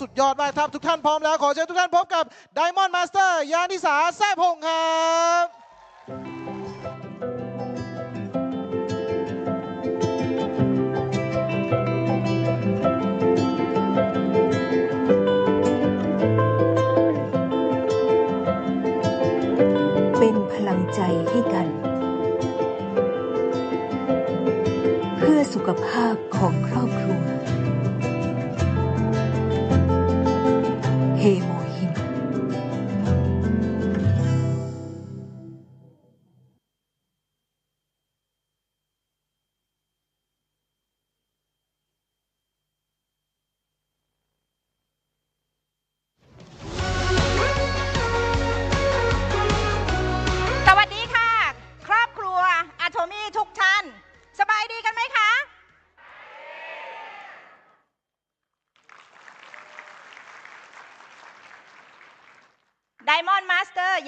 สุดยอดมากครับทุกท่านพร้อมแล้ว ขอเชิญทุกท่านพบกับ Diamond Master ยานิสาแซ่พงศ์ครับเป็นพลังใจให้กัน เพื่อสุขภาพของครอบครัว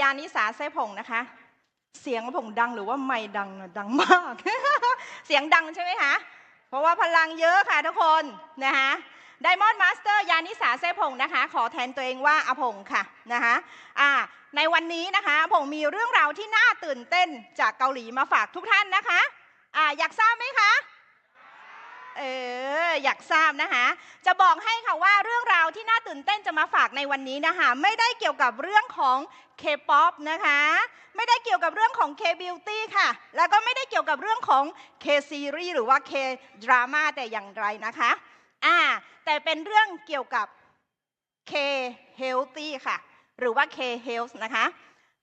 ยานิสาไซผงนะคะ เสียงผมดังหรือว่าไม่ดังนะดังมาก เสียงดังใช่ไหมคะเพราะว่าพลังเยอะค่ะทุกคนนะคะไดมอนด์มาสเตอร์ยานิสาไซผงนะคะ ขอแทนตัวเองว่าอผงค่ะนะคะอ่าในวันนี้นะคะผมมีเรื่องราวที่น่าตื่นเต้นจากเกาหลีมาฝากทุกท่านนะคะอ่าอยากทราบไหมคะ เอออยากทราบนะคะ จะบอกให้ค่ะว่าเรื่องราวที่น่าตื่นเต้นจะมาฝากในวันนี้นะคะไม่ได้เกี่ยวกับเรื่องของ K-POP นะคะ ไม่ได้เกี่ยวกับเรื่องของ K-Beauty ค่ะ แล้วก็ไม่ได้เกี่ยวกับเรื่องของ K-Series หรือว่า K-Drama แต่อย่างไรนะคะอ่าแต่เป็นเรื่องเกี่ยวกับ K-Healthy ค่ะ หรือว่า K-Health นะคะ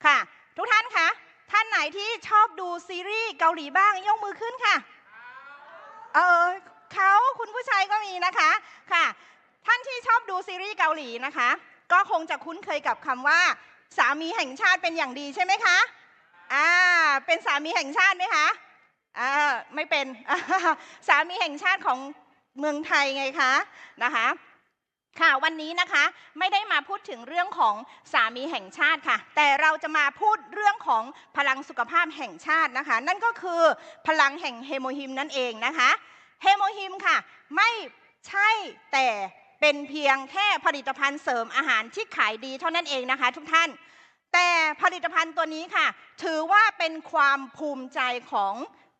ค่ะ ทุกท่านคะท่านไหนที่ชอบดูซีรีส์เกาหลีบ้างยกมือขึ้นค่ะ เออ เขาคุณผู้ชายก็มีนะคะค่ะ ท่านที่ชอบดูซีรีส์เกาหลีนะคะ ก็คงจะคุ้นเคยกับคำว่า สามีแห่งชาติเป็นอย่างดีใช่ไหมคะอ่าเป็นสามีแห่งชาติไหมคะอ่าไม่เป็นสามีแห่งชาติของเมืองไทยไงคะนะคะค่ะวันนี้นะคะไม่ได้มาพูดถึงเรื่องของสามีแห่งชาติค่ะ แต่เราจะมาพูดเรื่องของพลังสุขภาพแห่งชาตินะคะ นั่นก็คือพลังแห่งเฮโมฮิมนั่นเองนะคะ เฮโมฮิมค่ะ ไม่ใช่แต่เป็นเพียงแค่ผลิตภัณฑ์เสริมอาหารที่ขายดีเท่านั้นเองนะคะ ทุกท่าน แต่ผลิตภัณฑ์ตัวนี้ค่ะ ถือว่าเป็นความภูมิใจของ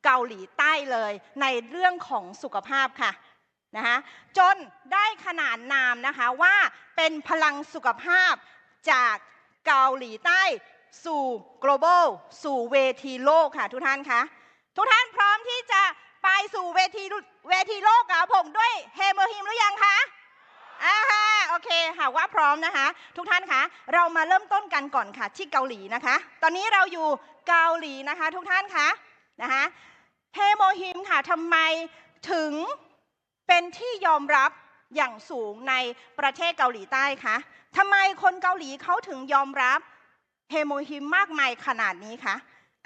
เกาหลีใต้เลยในเรื่องของสุขภาพค่ะนะคะจนได้ขนานนามนะคะว่าเป็นพลังสุขภาพจากเกาหลีใต้สู่ global สู่เวทีโลกค่ะทุกท่านคะทุกท่านพร้อมที่จะ ไปสู่เวทีเวทีโลกกับผมด้วยเฮโมฮิมหรือยังคะอ่าฮะโอเคค่ะว่าพร้อมนะคะ ทุกท่านคะเรามาเริ่มต้นกันก่อนค่ะที่เกาหลีนะคะ ตอนนี้เราอยู่เกาหลีนะคะ ทุกท่านคะนะคะเฮโมฮิมค่ะทำไมถึงเป็นที่ยอมรับอย่างสูงในประเทศเกาหลีใต้คะทำไมคนเกาหลีเขาถึงยอมรับเฮโมฮิมมากมายขนาดนี้คะ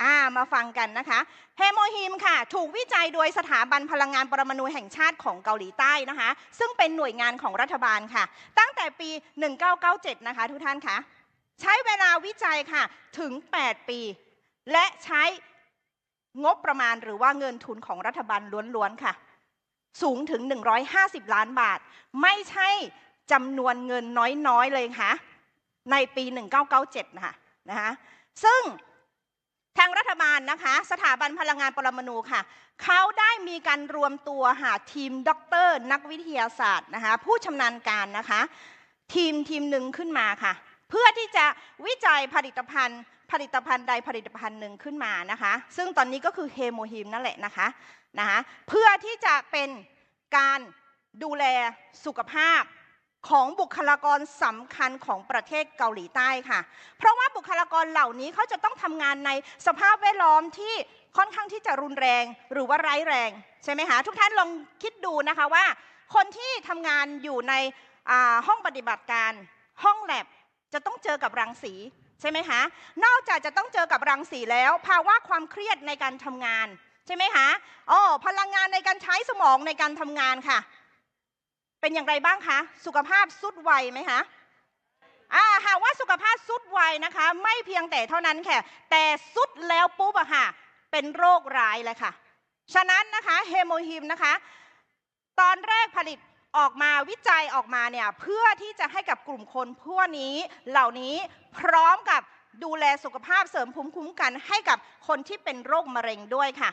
อ่ามาฟังกันนะคะเฮโมฮิมค่ะ ถูกวิจัยโดยสถาบันพลังงานปรมาณูแห่งชาติของเกาหลีใต้นะคะ ซึ่งเป็นหน่วยงานของรัฐบาลค่ะ ตั้งแต่ปี 1997 นะคะทุกท่านคะใช้เวลาวิจัยค่ะถึง 8 ปี และใช้งบประมาณหรือว่าเงินทุนของรัฐบาลล้วนๆค่ะ สูงถึง 150 ล้านบาท ไม่ใช่จำนวนเงินน้อยๆเลยค่ะ ในปี 1997 นะคะนะคะซึ่ง ทางรัฐบาลนะคะ สถาบันพลังงานปรมาณูค่ะ เขาได้มีการรวมตัวหาทีมด็อกเตอร์นักวิทยาศาสตร์นะคะ ผู้ชำนาญการนะคะ ทีมทีมหนึ่งขึ้นมาค่ะ เพื่อที่จะวิจัยผลิตภัณฑ์ ผลิตภัณฑ์ใดผลิตภัณฑ์หนึ่งขึ้นมานะคะ ซึ่งตอนนี้ก็คือเฮโมฮิมนั่นแหละนะคะนะคะ เพื่อที่จะเป็นการดูแลสุขภาพ ของบุคลากรสำคัญของประเทศเกาหลีใต้ค่ะ เพราะว่าบุคลากรเหล่านี้เขาจะต้องทำงานในสภาพแวดล้อมที่ค่อนข้างที่จะรุนแรงหรือว่าร้ายแรงใช่ไหมคะทุกท่านลองคิดดูนะคะว่า คนที่ทำงานอยู่ในห้องปฏิบัติการห้องแลบจะต้องเจอกับรังสีใช่ไหมคะนอกจากจะต้องเจอกับรังสีแล้ว ภาวะความเครียดในการทำงานใช่ไหมคะอ๋อพลังงานในการใช้สมองในการทำงานค่ะ เป็นอย่างไรบ้างคะ สุขภาพสุดไวไหมคะอ่าหากว่าสุขภาพสุดไวนะคะ ไม่เพียงแต่เท่านั้นแค่แต่สุดแล้วปุ๊บอะค่ะ เป็นโรคร้ายเลยค่ะ ฉะนั้นนะคะเฮโมฮิมนะคะ ตอนแรกผลิตออกมาวิจัยออกมาเนี่ยเพื่อที่จะให้กับกลุ่มคนพวกนี้เหล่านี้พร้อมกับดูแลสุขภาพเสริมภูมิคุ้มกันให้กับคนที่เป็นโรคมะเร็งด้วยค่ะ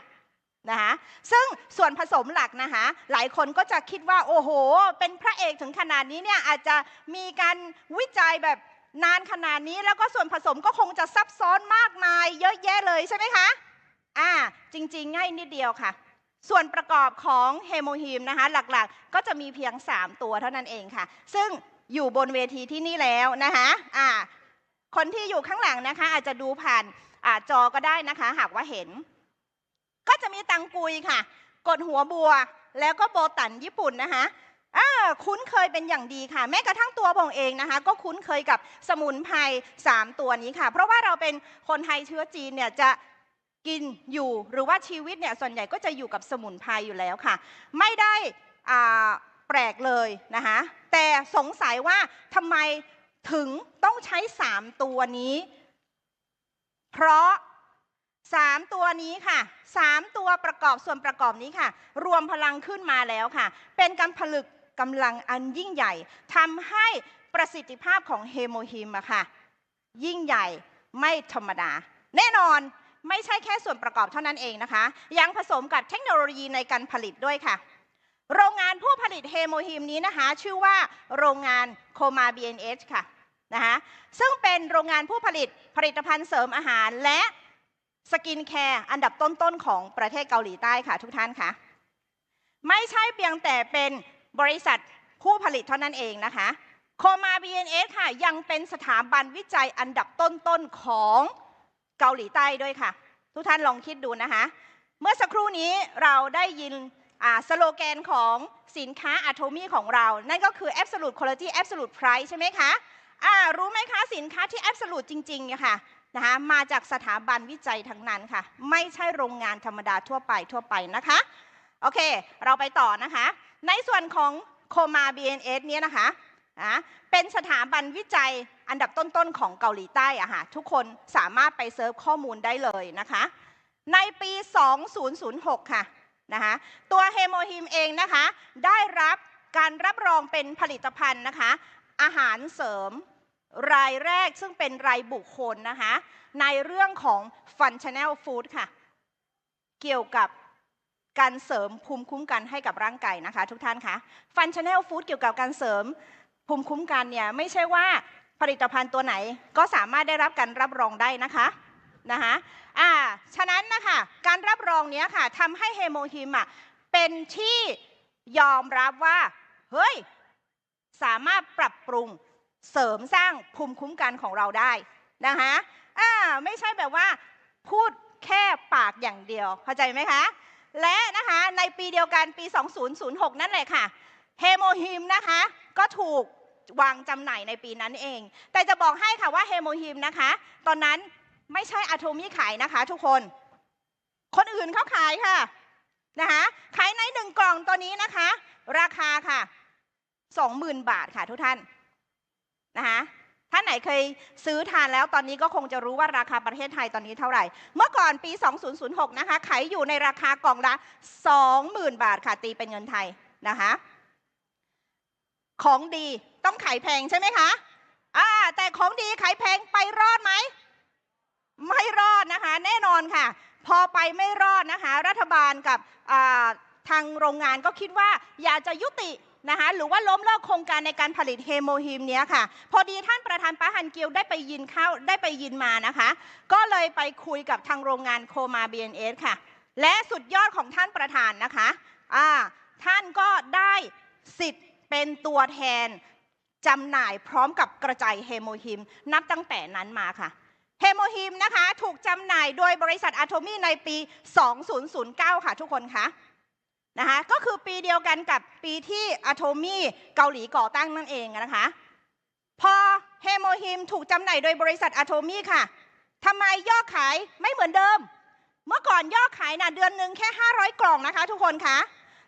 นะคะซึ่งส่วนผสมหลักนะคะหลายคนก็จะคิดว่าโอ้โห เป็นพระเอกถึงขนาดนี้เนี่ยอาจจะมีการวิจัยแบบนานขนาดนี้แล้วก็ส่วนผสมก็คงจะซับซ้อนมากมาย เยอะแยะเลยใช่ไหมคะอ่าจริงๆ ง่ายนิดเดียวค่ะ ส่วนประกอบของเฮโมฮีมนะคะหลักๆ ก็จะมีเพียง 3 ตัวเท่านั้นเองค่ะ ซึ่งอยู่บนเวทีที่นี่แล้วนะคะอ่าคนที่อยู่ข้างหลังนะคะอาจจะดูผ่านอาจอก็ได้นะคะ หากว่าเห็น ก็จะมีตังกุยค่ะ กดหัวบัว แล้วก็โบตันญี่ปุ่นนะคะคุ้นเคยเป็นอย่างดีค่ะ แม้กระทั่งตัวผมเองนะคะ ก็คุ้นเคยกับสมุนไพร3 ตัวนี้ค่ะ เพราะว่าเราเป็นคนไทยเชื้อจีนเนี่ยจะกินอยู่หรือว่าชีวิตเนี่ยส่วนใหญ่ก็จะอยู่กับสมุนไพรอยู่แล้วค่ะ ไม่ได้แปลกเลยนะคะแต่สงสัยว่าทำไมถึงต้องใช้ 3 ตัวนี้ เพราะ 3 ตัวนี้ค่ะ 3 ตัวประกอบส่วนประกอบนี้ค่ะ รวมพลังขึ้นมาแล้วค่ะ เป็นการผลึกกำลังอันยิ่งใหญ่ทำให้ประสิทธิภาพของเฮโมฮิมอะค่ะ ยิ่งใหญ่ไม่ธรรมดา แน่นอนไม่ใช่แค่ส่วนประกอบเท่านั้นเองนะคะ ยังผสมกับเทคโนโลยีในการผลิตด้วยค่ะ โรงงานผู้ผลิตเฮโมฮิมนี้นะคะ ชื่อว่าโรงงานโคมา BNH ค่ะนะคะซึ่งเป็นโรงงานผู้ผลิตผลิตภัณฑ์เสริมอาหารและ สกินแคร์อันดับต้นๆของประเทศเกาหลีใต้ค่ะทุกท่านค่ะไม่ใช่เพียงแต่เป็นบริษัทผู้ผลิตเท่านั้นเองนะคะโคมา BNS ค่ะยังเป็นสถาบันวิจัยอันดับต้นๆของเกาหลีใต้ด้วยค่ะ ทุกท่านลองคิดดูนะคะ เมื่อสักครู่นี้เราได้ยินสโลแกนของสินค้าอะโทมี่ของเรา นั่นก็คือ Absolute Quality Absolute Price ใช่ไหมคะอ่ารู้ไหมคะ สินค้าที่ Absolute จริงๆค่ะ นะคะมาจากสถาบันวิจัยทั้งนั้นค่ะ ไม่ใช่โรงงานธรรมดาทั่วไปทั่วไปนะคะ โอเค เราไปต่อนะคะ ในส่วนของโคมา BNS เนี่ยนะคะอะเป็นสถาบันวิจัยอันดับต้นๆของเกาหลีใต้อะค่ะทุกคนสามารถไปเซิร์ฟข้อมูลได้เลยนะคะ ในปี 2006 ค่ะนะคะตัวเฮโมฮิมเองนะคะ ได้รับการรับรองเป็นผลิตภัณฑ์นะคะ อาหารเสริม รายแรกซึ่งเป็นรายบุคคลนะคะในเรื่องของ Functional Food ค่ะ เกี่ยวกับการเสริมภูมิคุ้มกันให้กับร่างกายนะคะทุกท่านคะ Functional Food เกี่ยวกับการเสริมภูมิคุ้มกันเนี่ยไม่ใช่ว่าผลิตภัณฑ์ตัวไหนก็สามารถได้รับการรับรองได้นะคะนะคะอ่าฉะนั้นนะคะการรับรองเนี้ยค่ะทำให้เฮโมฮิมอะเป็นที่ยอมรับว่า เฮ้ย สามารถปรับปรุง เสริมสร้างภูมิคุ้มกันของเราได้นะคะอ่าไม่ใช่แบบว่าพูดแค่ปากอย่างเดียวเข้าใจไหมคะ และนะคะในปีเดียวกันปี 2006 นั่นแหละค่ะเฮโมฮิมนะคะก็ถูกวางจำหน่ายในปีนั้นเอง แต่จะบอกให้ค่ะว่าเฮโมฮิมนะคะ ตอนนั้นไม่ใช่อะโทมี่ขายนะคะ ทุกคน คนอื่นเขาขายค่ะนะคะขายในหนึ่งกล่องตัวนี้นะคะ ราคาค่ะ 20,000 บาทค่ะทุกท่าน นะคะท่านไหนเคยซื้อทานแล้วตอนนี้ก็คงจะรู้ว่าราคาประเทศไทยตอนนี้เท่าไหร่ เมื่อก่อนปี 2006 นะคะ ขายอยู่ในราคากล่องละ 20,000 บาทค่ะ ตีเป็นเงินไทยนะคะ ของดีต้องขายแพงใช่ไหมคะอ่าแต่ของดีขายแพงไปรอดไหม ไม่รอดนะคะ แน่นอนค่ะ พอไปไม่รอดนะคะ รัฐบาลกับทางโรงงานก็คิดว่าอยากจะยุติ นะคะหรือว่าล้มเลิกโครงการในการผลิตเฮโมฮิมเนี้ยค่ะ พอดีท่านประธานปาฮันเกียวได้ไปยินเข้าได้ไปยินมานะคะ ก็เลยไปคุยกับทางโรงงานโคมา BNS ค่ะ และสุดยอดของท่านประธานนะคะอ่าท่านก็ได้สิทธิ์เป็นตัวแทนจำหน่ายพร้อมกับกระจายเฮโมฮิมนับตั้งแต่นั้นมาค่ะเฮโมฮิมนะคะ ถูกจำหน่ายโดยบริษัทอะโทมี่ในปี 2009 ค่ะทุกคนคะ นะคะก็คือปีเดียวกันกับปีที่อะโทมี่เกาหลีก่อตั้งนั่นเองนะคะพอเฮโมฮิมถูกจำหน่ายโดยบริษัทอะโทมี่ค่ะทำไมยอดขายไม่เหมือนเดิม เมื่อก่อนยอดขายน่ะเดือนหนึ่งแค่ 500 กล่องนะคะ ทุกคนคะ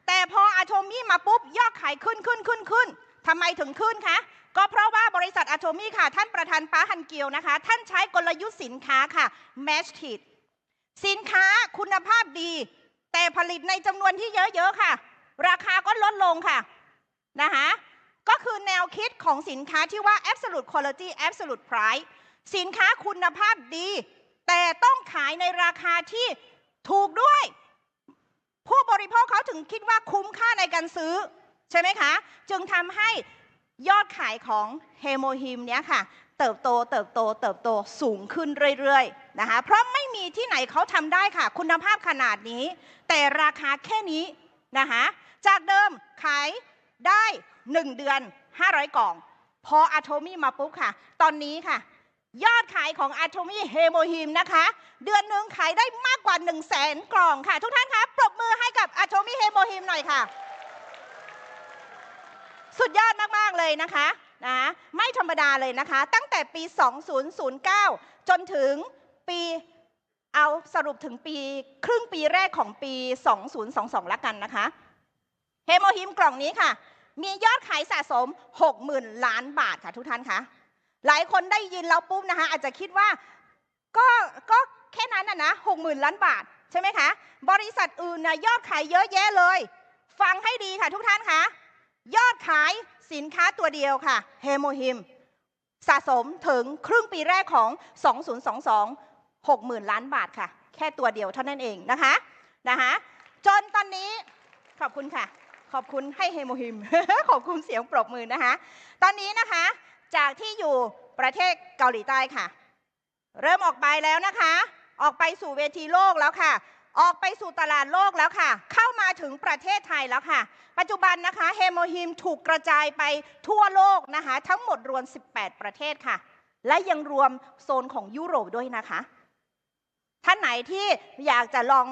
แต่พออะโทมี่มาปุ๊บยอดขายขึ้นขึ้นขึ้นขึ้นทำไมถึงขึ้นคะก็เพราะว่าบริษัทอะโทมี่ค่ะ ท่านประธานป้าฮันเกียวนะคะ ท่านใช้กลยุทธ์สินค้าค่ะ match it สินค้าคุณภาพดี แต่ผลิตในจำนวนที่เยอะๆค่ะ ราคาก็ลดลงค่ะนะคะก็คือแนวคิดของสินค้าที่ว่า absolute quality absolute price สินค้าคุณภาพดี แต่ต้องขายในราคาที่ถูกด้วย ผู้บริโภคเขาถึงคิดว่าคุ้มค่าในการซื้อ ใช่ไหมคะ จึงทำให้ยอดขายของเฮโมฮิมเนี้ยค่ะ เติบโตเติบโตเติบโตสูงขึ้นเรื่อยๆ นะคะเพราะไม่มีที่ไหนเขาทำได้ค่ะ คุณภาพขนาดนี้ แต่ราคาแค่นี้นะคะจากเดิมขายได้ 1 เดือน 500 กล่อง พออะโทมี่มาปุ๊บค่ะ ตอนนี้ค่ะ ยอดขายของอะโทมี่เฮโมฮิมนะคะ เดือนหนึ่งขายได้มากกว่า 1 0 0 0 0แสนกล่องค่ะ ทุกท่านคะปรบมือให้กับอะโทมี่เฮโมฮิมหน่อยค่ะ สุดยอดมาก ๆ เลยนะคะนะไม่ธรรมดาเลยนะคะ ตั้งแต่ปี 2009 จนถึง ปีเอาสรุปถึงปี ครึ่งปีแรกของปี 2022ละกันนะคะเฮโมฮิมกล่องนี้ค่ะ มียอดขายสะสม 60,000 ล้านบาทค่ะทุกท่านคะหลายคนได้ยินแล้วปุ๊บนะคะ อาจจะคิดว่าก็ก็แค่นั้นนะนะ60,000ล้านบาท ใช่ไหมคะ บริษัทอื่นนะยอดขายเยอะแยะเลย ฟังให้ดีค่ะทุกท่านคะยอดขายสินค้าตัวเดียวค่ะเฮโมฮิมสะสมถึงครึ่งปีแรกของ 2022 60,000 ล้านบาทค่ะ แค่ตัวเดียวเท่านั้นเองนะคะนะคะจนตอนนี้ขอบคุณค่ะ ขอบคุณให้เฮโมฮิม ขอบคุณเสียงปรบมือนะคะ ตอนนี้นะคะจากที่อยู่ประเทศเกาหลีใต้ค่ะ เริ่มออกไปแล้วนะคะ ออกไปสู่เวทีโลกแล้วค่ะ ออกไปสู่ตลาดโลกแล้วค่ะ เข้ามาถึงประเทศไทยแล้วค่ะ ปัจจุบันนะคะเฮโมฮิมถูกกระจายไปทั่วโลกนะคะ ทั้งหมดรวม 18 ประเทศค่ะ และยังรวมโซนของยุโรปด้วยนะคะ ท่านไหนที่อยากจะลอง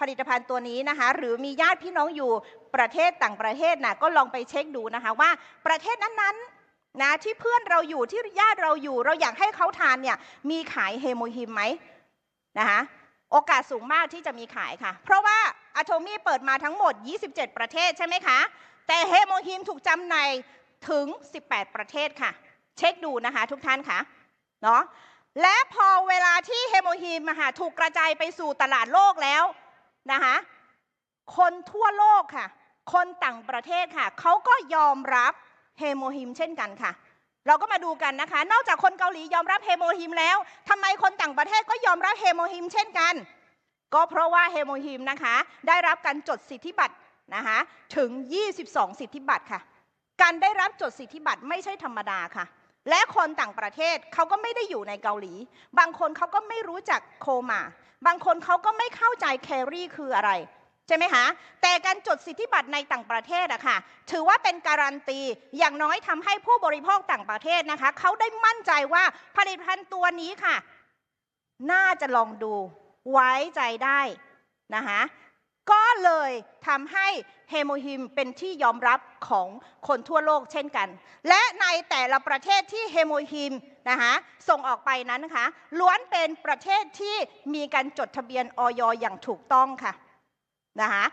ผลิตภัณฑ์ตัวนี้นะคะ หรือมีญาติพี่น้องอยู่ประเทศต่างประเทศนะก็ลองไปเช็คดูนะคะว่าประเทศนั้นๆนะที่เพื่อนเราอยู่ที่ญาติเราอยู่ เราอยากให้เขาทานเนี่ยมีขายเฮโมฮิมไหมนะคะโอกาสสูงมากที่จะมีขายค่ะ เพราะว่าอะโทมี่เปิดมาทั้งหมด 27 ประเทศใช่ไหมคะ แต่เฮโมฮิมถูกจำในถึง 18 ประเทศค่ะ เช็คดูนะคะทุกท่านค่ะเนาะ และพอเวลาที่เฮโมฮิมอะค่ะถูกกระจายไปสู่ตลาดโลกแล้วนะคะคนทั่วโลกค่ะ คนต่างประเทศค่ะ เขาก็ยอมรับเฮโมฮิมเช่นกันค่ะ เราก็มาดูกันนะคะ นอกจากคนเกาหลียอมรับเฮโมฮิมแล้วทำไมคนต่างประเทศก็ยอมรับเฮโมฮิมเช่นกัน ก็เพราะว่าเฮโมฮิมนะคะ ได้รับการจดสิทธิบัตรนะคะถึง 22 สิทธิบัตรค่ะ การได้รับจดสิทธิบัตรไม่ใช่ธรรมดาค่ะ และคนต่างประเทศเขาก็ไม่ได้อยู่ในเกาหลี บางคนเขาก็ไม่รู้จักโคมา บางคนเขาก็ไม่เข้าใจแครี่คืออะไร ใช่ไหมคะ แต่การจดสิทธิบัตรในต่างประเทศอะค่ะ ถือว่าเป็นการันตี อย่างน้อยทำให้ผู้บริโภคต่างประเทศนะคะ เขาได้มั่นใจว่าผลิตภัณฑ์ตัวนี้ค่ะ น่าจะลองดูไว้ใจได้นะคะ ก็เลยทำให้เฮโมฮิมเป็นที่ยอมรับของคนทั่วโลกเช่นกัน และในแต่ละประเทศที่เฮโมฮิมนะคะส่งออกไปนั้นนะคะล้วนเป็นประเทศที่มีการจดทะเบียนออยอย่างถูกต้องค่ะนะคะ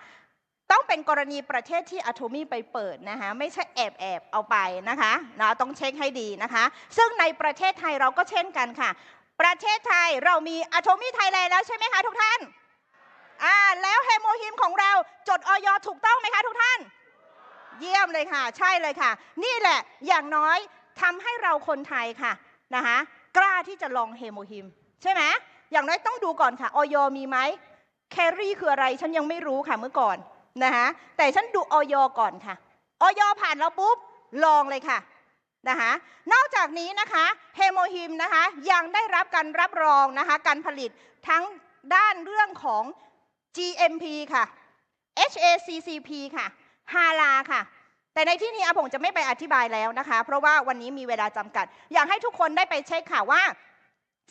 ต้องเป็นกรณีประเทศที่อะโทมี่ไปเปิดนะคะไม่ใช่แอบแอบเอาไปนะคะนะต้องเช็คให้ดีนะคะ ซึ่งในประเทศไทยเราก็เช่นกันค่ะ ประเทศไทยเรามีอะโทมี่ไทยแลนด์แล้วใช่ไหมคะทุกท่าน อ่าแล้วเฮโมฮิมของเราจดออยถูกต้องไหมคะทุกท่าน เยี่ยมเลยค่ะ ใช่เลยค่ะ นี่แหละอย่างน้อยทำให้เราคนไทยค่ะนะคะกล้าที่จะลองเฮโมฮิม ใช่ไหมอย่างน้อยต้องดูก่อนค่ะออยมีไหมแครี่คืออะไรฉันยังไม่รู้ค่ะเมื่อก่อนนะคะแต่ฉันดูออยก่อนค่ะออยผ่านแล้วปุ๊บลองเลยค่ะนะคะนอกจากนี้นะคะเฮโมฮิมนะคะยังได้รับการรับรองนะคะการผลิตทั้งด้านเรื่องของ GMP ค่ะ HACCP ค่ะฮาลาค่ะ แต่ในที่นี้อาผงจะไม่ไปอธิบายแล้วนะคะ เพราะว่าวันนี้มีเวลาจำกัด อยากให้ทุกคนได้ไปเช็คค่ะว่า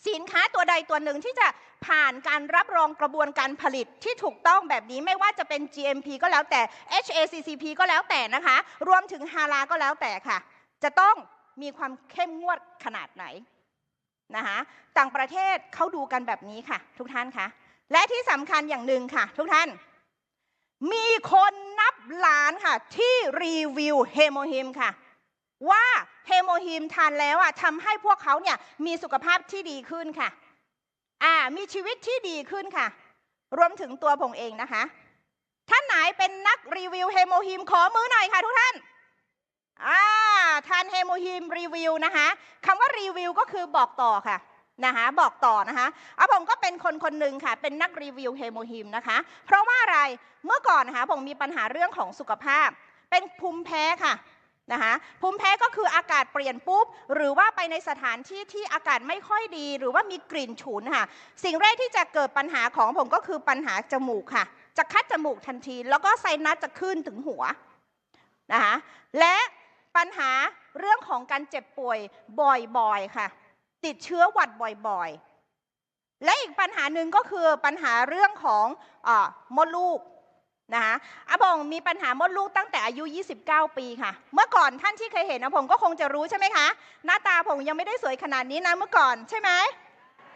สินค้าตัวใดตัวหนึ่งที่จะผ่านการรับรองกระบวนการผลิตที่ถูกต้องแบบนี้ไม่ว่าจะเป็น GMP ก็แล้วแต่ HACCP ก็แล้วแต่นะคะ รวมถึงฮาลาก็แล้วแต่ค่ะ จะต้องมีความเข้มงวดขนาดไหนนะคะต่างประเทศเขาดูกันแบบนี้ค่ะ ทุกท่านคะ และที่สำคัญอย่างหนึ่งค่ะ ทุกท่าน มีคนนับล้านค่ะ ที่รีวิวเฮโมฮิมค่ะ ว่าเฮโมฮิมทานแล้วอะทำให้พวกเขาเนี่ยมีสุขภาพที่ดีขึ้นค่ะอ่ามีชีวิตที่ดีขึ้นค่ะ รวมถึงตัวผมเองนะคะ ท่านไหนเป็นนักรีวิวเฮโมฮิมขอมือหน่อยค่ะทุกท่านอ่าทานเฮโมฮิมรีวิวนะคะคำว่ารีวิวก็คือบอกต่อค่ะ นะคะบอกต่อนะคะอาผมก็เป็นคนคนหนึ่งค่ะ เป็นนักรีวิวเฮโมฮิมนะคะ เพราะว่าอะไรเมื่อก่อนนะคะผมมีปัญหาเรื่องของสุขภาพ เป็นภูมิแพ้ค่ะนะคะภูมิแพ้ก็คืออากาศเปลี่ยนปุ๊บ หรือว่าไปในสถานที่ที่อากาศไม่ค่อยดี หรือว่ามีกลิ่นฉุนค่ะ สิ่งแรกที่จะเกิดปัญหาของผมก็คือปัญหาจมูกค่ะ จะคัดจมูกทันที แล้วก็ไซนัสจะขึ้นถึงหัวนะคะและปัญหาเรื่องของการเจ็บป่วยบ่อยๆค่ะ ติดเชื้อหวัดบ่อยๆ และอีกปัญหาหนึ่งก็คือปัญหาเรื่องของอมดลูกนะคะอาบงมีปัญหามดลูกตั้งแต่อายุ 29 ปีค่ะ เมื่อก่อนท่านที่เคยเห็นอาผมก็คงจะรู้ใช่ไหมคะ หน้าตาผมยังไม่ได้สวยขนาดนี้นะเมื่อก่อนใช่ไหม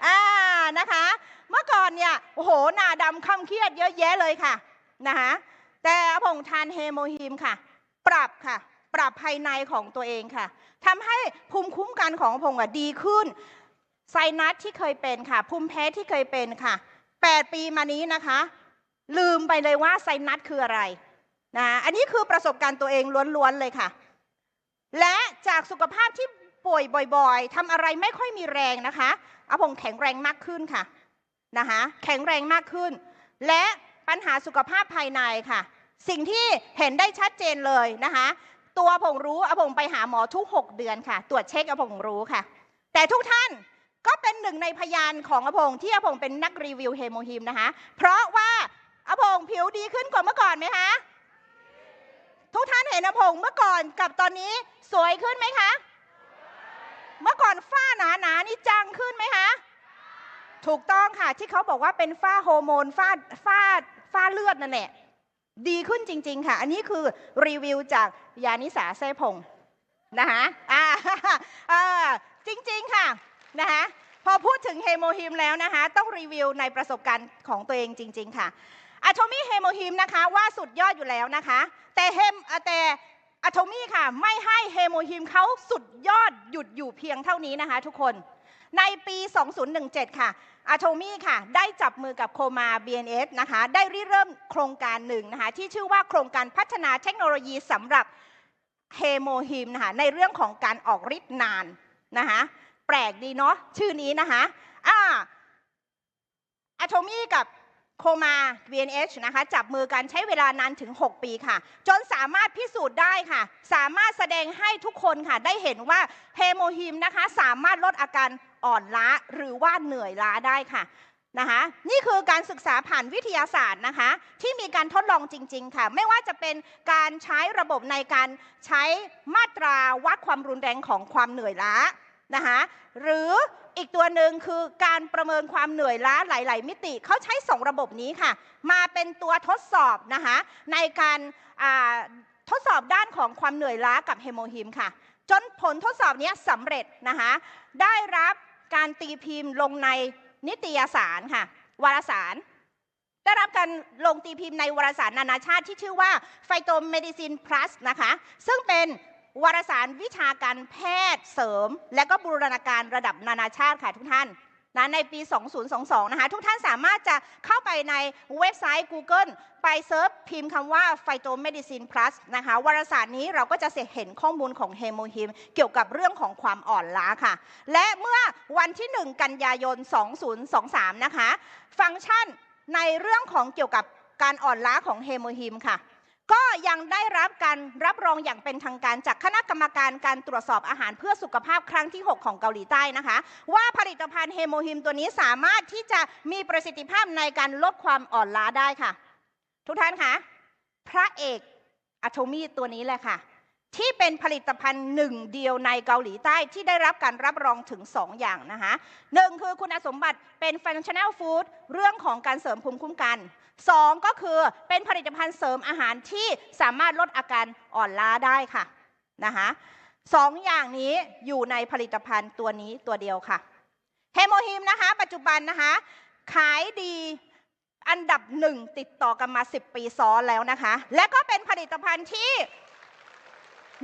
อ่านะคะ เมื่อก่อนเนี่ยโอ้โหหน้าดำคำเครียดเยอะแยะเลยค่ะนะคะแต่อาผมทานเฮโมฮีมค่ะ ปรับค่ะ ปรับภายในของตัวเองค่ะทำให้ภูมิคุ้มกันของผมอะดีขึ้น ไซนัสที่เคยเป็นค่ะ ภูมิแพ้ที่เคยเป็นค่ะ 8 ปีมานี้นะคะ ลืมไปเลยว่าไซนัสคืออะไรนะอันนี้คือประสบการณ์ตัวเองล้วนๆเลยค่ะ และจากสุขภาพที่ป่วยบ่อยๆทำอะไรไม่ค่อยมีแรงนะคะอาผมแข็งแรงมากขึ้นค่ะนะคะแข็งแรงมากขึ้น และปัญหาสุขภาพภายในค่ะ สิ่งที่เห็นได้ชัดเจนเลยนะคะ ตัวผมรู้อผมไปหาหมอทุก 6 เดือนค่ะ ตรวจเช็คอผมรู้ค่ะ แต่ทุกท่านก็เป็นหนึ่งในพยานของอาพงที่อาพงเป็นนักรีวิวเฮโมฮิมนะคะ เพราะว่าอาพงผิวดีขึ้นกว่าเมื่อก่อนไหมคะ ทุกท่านเห็นอาพงเมื่อก่อนกับตอนนี้สวยขึ้นไหมคะ เมื่อก่อนฝ้าหนาหนานี่จางขึ้นไหมคะ ถูกต้องค่ะที่เขาบอกว่าเป็นฝ้าฮอร์โมนฝ้าฝ้าฝ้าเลือดนั่นแหละ ดีขึ้นจริง ๆ ค่ะ อันนี้คือรีวิวจากยานิสาแซ่พงนะคะอ่าจริง ๆ ค่ะนะคะพอพูดถึงเฮโมฮิมแล้วนะคะ ต้องรีวิวในประสบการณ์ของตัวเองจริง ๆ ค่ะอะโทมี่เฮโมฮิมนะคะว่าสุดยอดอยู่แล้วนะคะ แต่เฮมแต่อะโทมี่ค่ะ ไม่ให้เฮโมฮิมเขาสุดยอดหยุดอยู่เพียงเท่านี้นะคะ ทุกคน ในปี 2017 ค่ะอะโทมี่ค่ะ ได้จับมือกับโคมา BNS นะคะ ได้ริเริ่มโครงการหนึ่งนะคะ ที่ชื่อว่าโครงการพัฒนาเทคโนโลยีสำหรับเฮโมฮิมนะคะ ในเรื่องของการออกฤทธิ์นานนะคะ แปลกดีเนาะ ชื่อนี้นะคะอ่าอะโทมี่กับโคมา BNH นะคะ จับมือกันใช้เวลานานถึง 6 ปีค่ะ จนสามารถพิสูจน์ได้ค่ะ สามารถแสดงให้ทุกคนค่ะ ได้เห็นว่าเฮโมฮิมนะคะ สามารถลดอาการ อ่อนล้าหรือว่าเหนื่อยล้าได้ค่ะนะคะนี่คือการศึกษาผ่านวิทยาศาสตร์นะคะที่มีการทดลองจริง ๆ ค่ะ ไม่ว่าจะเป็นการใช้ระบบในการใช้มาตราวัดความรุนแรงของความเหนื่อยล้านะคะหรืออีกตัวหนึ่งคือการประเมินความเหนื่อยล้าหลาย ๆ มิติเขาใช้สองระบบนี้ค่ะ มาเป็นตัวทดสอบนะคะในการทดสอบด้านของความเหนื่อยล้ากับเฮโมฮิมค่ะ จนผลทดสอบนี้สำเร็จนะคะได้รับ การตีพิมพ์ลงในนิตยสารค่ะวารสาร ได้รับการลงตีพิมพ์ในวารสารนานาชาติที่ชื่อว่าไฟโตเมดิซินพลัสนะคะ ซึ่งเป็นวารสารวิชาการแพทย์เสริม และก็บูรณาการระดับนานาชาติค่ะทุกท่าน นะในปี 2022 นะคะ ทุกท่านสามารถจะเข้าไปในเว็บไซต์ Google ไปเซิร์ชพิมพ์คำว่า Phytomedicine Plus นะคะวารสารนี้เราก็จะเห็นข้อมูลของเฮโมฮิมเกี่ยวกับเรื่องของความอ่อนล้าค่ะ และเมื่อวันที่ 1 กันยายน 2023 นะคะ ฟังก์ชันในเรื่องของเกี่ยวกับการอ่อนล้าของเฮโมฮิมค่ะ ก็ยังได้รับการรับรองอย่างเป็นทางการจากคณะกรรมการการตรวจสอบอาหารเพื่อสุขภาพครั้งที่ 6 ของเกาหลีใต้นะคะ ว่าผลิตภัณฑ์เฮโมฮิมตัวนี้สามารถที่จะมีประสิทธิภาพในการลดความอ่อนล้าได้ค่ะ ทุกท่านคะพระเอกอะโทมีตัวนี้แหละค่ะ ที่เป็นผลิตภัณฑ์หนึ่งเดียวในเกาหลีใต้ที่ได้รับการรับรองถึง 2 อย่างนะคะหนึ่งคือคุณสมบัติเป็น functional food เรื่องของการเสริมภูมิคุ้มกัน สองก็คือเป็นผลิตภัณฑ์เสริมอาหารที่สามารถลดอาการอ่อนล้าได้ค่ะนะคะสองอย่างนี้อยู่ในผลิตภัณฑ์ตัวนี้ตัวเดียวค่ะเฮโมฮิมนะคะ ปัจจุบันนะคะ ขายดีอันดับหนึ่งติดต่อกันมา 10 ปีซ้อนแล้วนะคะ และก็เป็นผลิตภัณฑ์ที่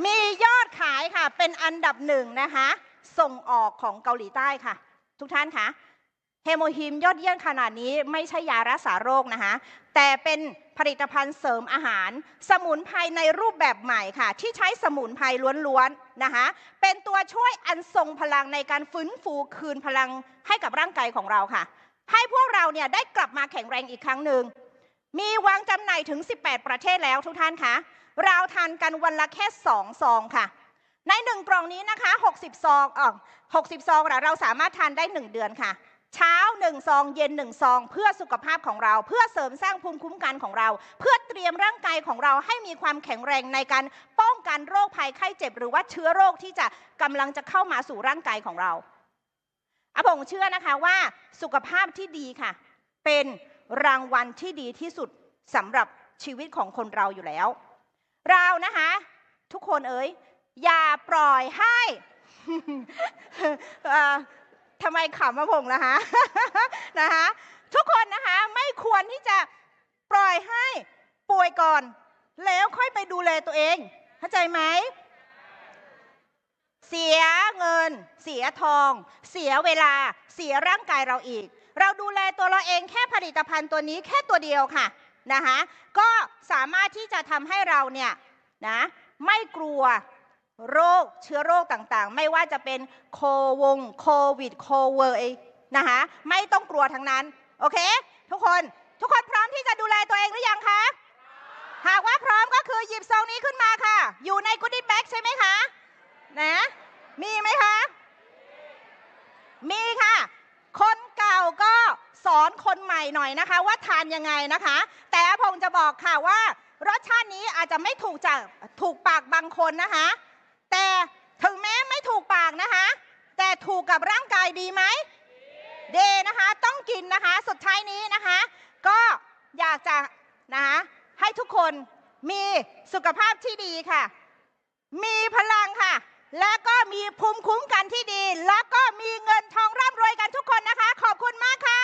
มียอดขายค่ะ เป็นอันดับหนึ่งนะคะ ส่งออกของเกาหลีใต้ค่ะ ทุกท่านคะ โมฮิมยอดเยี่ยมขนาดนี้ไม่ใช่ยารักษาโรคนะคะแต่เป็นผลิตภัณฑ์เสริมอาหาร สมุนไพรในรูปแบบใหม่ค่ะ ที่ใช้สมุนไพรล้วนๆนะคะเป็นตัวช่วยอันทรงพลังในการฟื้นฟูคืนพลังให้กับร่างกายของเราค่ะ ให้พวกเราเนี่ยได้กลับมาแข็งแรงอีกครั้งหนึ่งมีวางจำหน่ายถึง 18 ประเทศแล้วทุกท่านคะเราทานกันวันละแค่2ซองค่ะ ใน 1 กล่องนี้นะคะ 60 ซองเออ60 ซองเราสามารถทานได้ 1 เดือนค่ะ เช้า1ซองเย็น1ซอง เพื่อสุขภาพของเรา เพื่อเสริมสร้างภูมิคุ้มกันของเรา เพื่อเตรียมร่างกายของเราให้มีความแข็งแรงในการป้องกันโรคภัยไข้เจ็บ หรือว่าเชื้อโรคที่จะกำลังจะเข้ามาสู่ร่างกายของเราอาผงเชื่อนะคะว่าสุขภาพที่ดีค่ะ เป็นรางวัลที่ดีที่สุดสำหรับชีวิตของคนเราอยู่แล้ว เรานะคะ ทุกคนเอ๋ยอย่าปล่อยให้ ทำไมขำมาผงนะคะนะคะทุกคนนะคะไม่ควรที่จะปล่อยให้ป่วยก่อน แล้วค่อยไปดูแลตัวเอง เข้าใจไหมเสียเงิน เสียทอง เสียเวลา เสียร่างกายเราอีก เราดูแลตัวเราเองแค่ผลิตภัณฑ์ตัวนี้แค่ตัวเดียวค่ะนะคะก็สามารถที่จะทำให้เราเนี่ยนะไม่กลัว โรคเชื้อโรคต่างๆ ไม่ว่าจะเป็นโควงโควิดโคเวอร์นะคะไม่ต้องกลัวทั้งนั้น โอเค ทุกคนทุกคนพร้อมที่จะดูแลตัวเองหรือยังคะ หากว่าพร้อมก็คือหยิบซองนี้ขึ้นมาค่ะ อยู่ในกุดดี้แบ็กใช่ไหมคะนะมีไหมคะ มีค่ะ คนเก่าก็สอนคนใหม่หน่อยนะคะ ว่าทานยังไงนะคะ แต่พงจะบอกค่ะว่ารสชาตินี้อาจจะไม่ถูกจากถูกปากบางคนนะคะ แต่ถึงแม้ไม่ถูกปากนะคะ แต่ถูกกับร่างกายดีไหมเดนะคะ ต้องกินนะคะ สุดท้ายนี้นะคะ ก็อยากจะนะะให้ทุกคนมีสุขภาพที่ดีค่ะ มีพลังค่ะ และก็มีภูมิคุ้มกันที่ดี แล้วก็มีเงินทองร่ำรวยกันทุกคนนะคะ ขอบคุณมากค่ะ